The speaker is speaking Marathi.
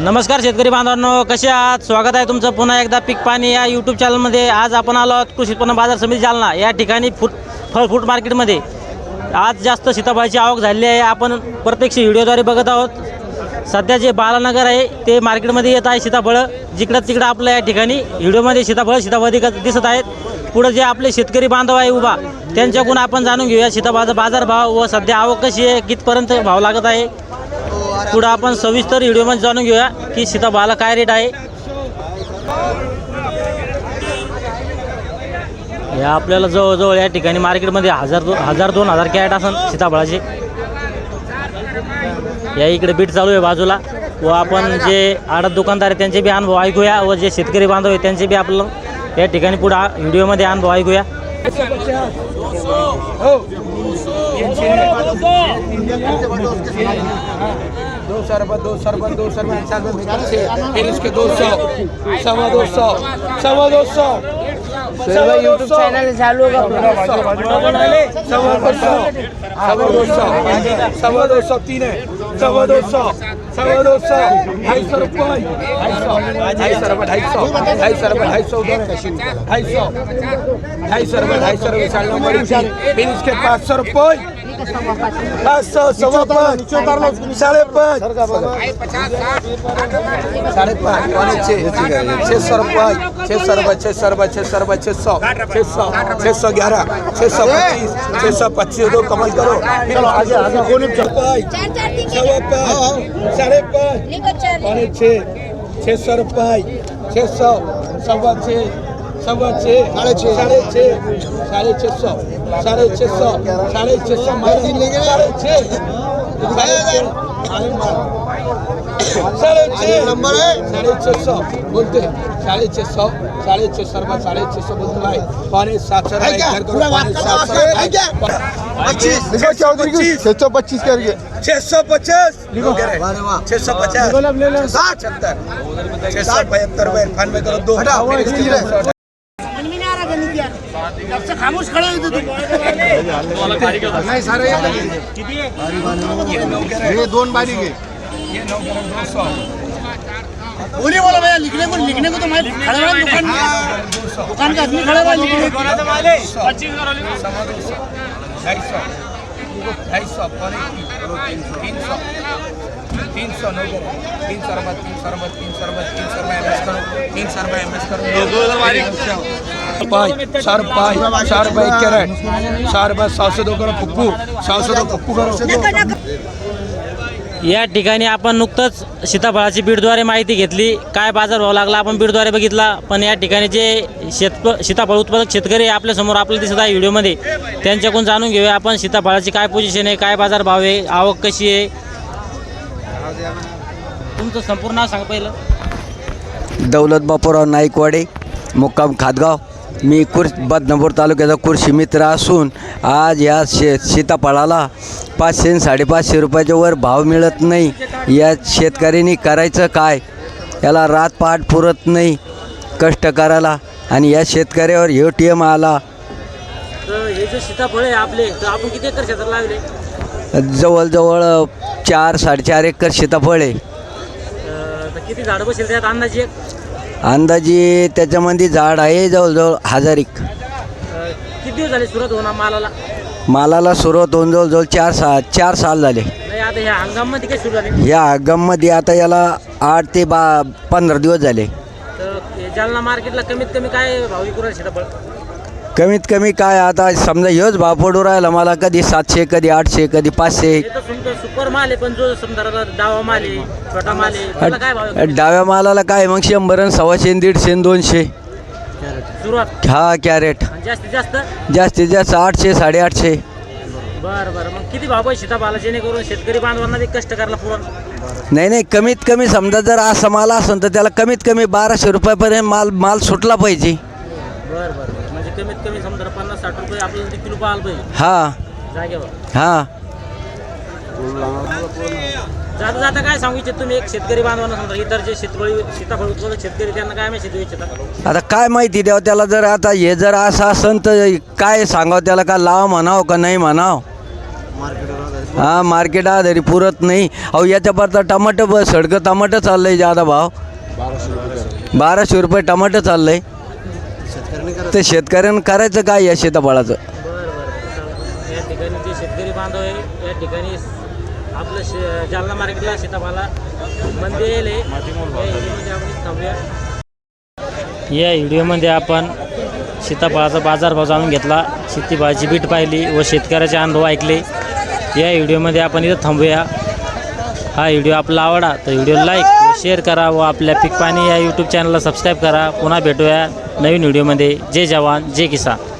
नमस्कार शेतकरी बांधवांनो कसे आहात? स्वागत आहे तुमचं पुन्हा एकदा पीक पाणी या यूट्यूब चॅनलमध्ये आज आपण आलो आहोत कृषी उत्पन्न बाजार समिती जालना. या ठिकाणी फूट फळ फ्रूट मार्केटमध्ये. आज जास्त सीताफळाची आवक झालेली आहे. आपण प्रत्यक्ष व्हिडिओद्वारे बघत आहोत. सध्या जे बालानगर आहे ते मार्केटमध्ये येत आहे सीताफळं. जिकडं तिकडं आपलं या ठिकाणी व्हिडिओमध्ये सीताफळं सीताफळ दिसत आहेत. पुढं जे आपले शेतकरी बांधव आहे उभा त्यांच्याकडून आपण जाणून घेऊया सीताफळाचा बाजारभाव व सध्या आवक कशी आहे कितपर्यंत भाव लागत आहे. पुढं आपण सविस्तर व्हिडिओमध्ये जाणून घेऊया की सीताफळाला काय रेट आहे. या आपल्याला जवळजवळ या ठिकाणी मार्केटमध्ये हजार दो हजार दोन हजार कॅरेट असन सीताफळाचे या इकडे बीट चालू आहे बाजूला. व आपण जे आडत दुकानदार आहे त्यांचे बी अनुभव ऐकूया. व जे शेतकरी बांधव आहे त्यांचे बी आपलं या ठिकाणी पुढं आ- व्हिडिओमध्ये अनुभव ऐकूया. दो सौ रुपये दो सौ रुपये दो सौ रुपये चार सौ पचास फिर इसके दो सौ सवा दो सौ सवा दो सौ सवा यूट्यूब चैनल चालू होगा सवा दो सौ सवा दो सौ सवा दो सौ तीन है। सवा दो सौ सवा दो सौ ढाई सौ रुपये। ढाई सौ ढाई सौ रुपये ढाई सौ ढाई सौ रुपये ढाई सौ उधर ढाई सौ ढाई सौ रुपये ढाई सौ रुपये चार नंबर फिर इसके पाँच सौ रुपये। पाँच सौ सवा पाँच साढ़े पाँच साढ़े पाँच पौने छः छः सौ रुपये छः सौ रुपये छः सौ रुपये छः सौ रुपये छः सौ छः सौ छः सौ ग्यारह छः सौ पच्चीस छः सौ पच्चीस दो कमल करो आगे आगे कोने चार चार तीन सवा पाँच साढ़े पाँच लिखो चार पौने छः छः सौ रुपये छः सौ सवा छः सवा छः साढ़े छः साढ़े छः साढ़े छः सौ साढ़े छः सौ साढ़े छः सौ मारे साढ़े छः साढ़े छः साढ़े छः नंबर है। साढ़े छः सौ बोलते साढ़े छः सौ साढ़े छः सौ रुपये साढ़े छः सौ बोलते भाई। पौने सात सौ सौ पच्चीस चौधरी की छः सौ पच्चीस करके छः सौ पचास। छः सौ पचास। साठ सत्तर। छः सौ बहत्तर रुपये अठानवे करो दो। खामोश खड़े होते तुम हे दोन बारी घे बोली बोलो भैया लिखने को लिखने को तो मैं खड़े रहा दुकान में दुकान का आदमी खड़ा हुआ है लिखने को ढाई सौ ढाई सौ पौने तीन सौ तीन सौ नौ तीन सौ रुपये तीन सौ रुपये तीन सौ रुपये तीन सौ रुपये एम करो तीन सौ रुपये एम करो पाँच चार पाँच चार रुपये कैरेट चार रुपये सौ से दो करो पप्पू सौ से दो पप्पू करो. या ठिकाणी आपण नुकतंच सीताफळाची बीडद्वारे माहिती घेतली. काय बाजारभाव लागला आपण बीडद्वारे बघितला. पण या ठिकाणी जे शेत सीताफळ उत्पादक शेतकरी आहे आपल्यासमोर आपल्याला दिसत आहे व्हिडिओमध्ये. त्यांच्याकडून जाणून घेऊया आपण सीताफळाची काय पोझिशन आहे काय बाजारभाव आहे आवक कशी आहे. तुमचं संपूर्ण नाव सांगा पहिलं. दौलत बापूराव नाईकवाडे मुक्काम खातगाव. मी कुर बदनापूर तालुक्याचा कृषी मित्र असून आज या शे सीताफळाला पाचशे आणि साडेपाचशे रुपयाच्या वर भाव मिळत नाही. या शेतकऱ्यांनी करायचं काय? याला रात पाठ पुरत नाही कष्ट करायला आणि या शेतकऱ्यावर हे टी एम आला. हे जे सीताफळ आहे आपले तर आपण किती एकर क्षेत्रात लागले? जवळजवळ चार साडेचार एकर सीताफळ आहे. तर किती झाडं बसेल त्यात अंदाजे? अंदाजे त्याच्यामध्ये झाड आहे जवळजवळ हजार एक. अं, किती दिवस झाले सुरुवात होणार मालाला? मालाला सुरुवात होऊन जवळजवळ चार सा चार साल झाले. नाही आता ह्या हंगाममध्ये काय सुरू झाले? या आता याला आठ ते बा पंधरा दिवस झाले. तर जालना मार्केटला कमीत कमी काय भाव विकू राहिले सीताफळ कमीत कमी काय आता समजा ह्योच भाव पडू राहिला मला कधी सातशे कधी आठशे कधी पाचशे. हे तर तुमचं सुपर माल आहे पण जो समजा आता डावा माल आहे छोटा माल आहे त्याला काय भाव आहे? डाव्या मालाला काय? मग शंभर आणि सव्वाशे आणि दीडशे आणि दोनशे. सुरुवात. हा कॅरेट. आणि जास्तीत जास्त? जास्तीत जास्त आठशे साडेआठशे. बरं बरं. मग किती भाव सीताफळाला जेणेकरून शेतकरी बांधवांना कष्ट करायला पुरण नाही नाही कमीत कमी समजा जर असा माल असेल तर त्याला कमीत कमी बाराशे रुपयापर्यंत माल माल सुटला पाहिजे. बरं. कमीत कमी समजा पन्नास साठ रुपये आपल्याला ते किलो पाहायला पाहिजे. हा. जागेवर हा. जाता जाता काय सांगू इच्छित तुम्ही? एक शेतकरी बांधवांना समजा इतर जे शेतकरी सीताफळ उत्पादक शेतकरी त्यांना काय मेसेज देऊ इच्छिता? आता काय माहिती द्यावं त्याला जर आता हे जर असं असन तर काय सांगावं? त्याला का लाव म्हणावं का नाही म्हणावं? हा मार्केट आधारी पुरत नाही. अहो याच्या परता टमाटर ब सडकं टमाटर चाललंय जादा भाव. बाराशे रुपये. टमाटर चाललंय. ते शेतकऱ्यांना करायचं काय या शेताफळाचं या ठिकाणी जे शेतकरी बांधव आहे या ठिकाणी आपलं शे जालना मार्केटला सीताफळाला मंदी येईल आहे. या व्हिडिओमध्ये आपण थांबूया. या व्हिडिओमध्ये आपण सीताफळाचा बाजारभाव जाणून घेतला. शेतीफळाची बीट पाहिली व शेतकऱ्याचे अनुभव ऐकले. या व्हिडिओमध्ये आपण इथं थांबूया. हा व्हिडिओ आपला आवडा तर व्हिडिओ लाईक व शेअर करा व आपल्या पीक पाणी या यूट्यूब चॅनलला सबस्क्राईब करा. पुन्हा भेटूया. नवीन व्हिडिओमध्ये. जय जवान जय किसान.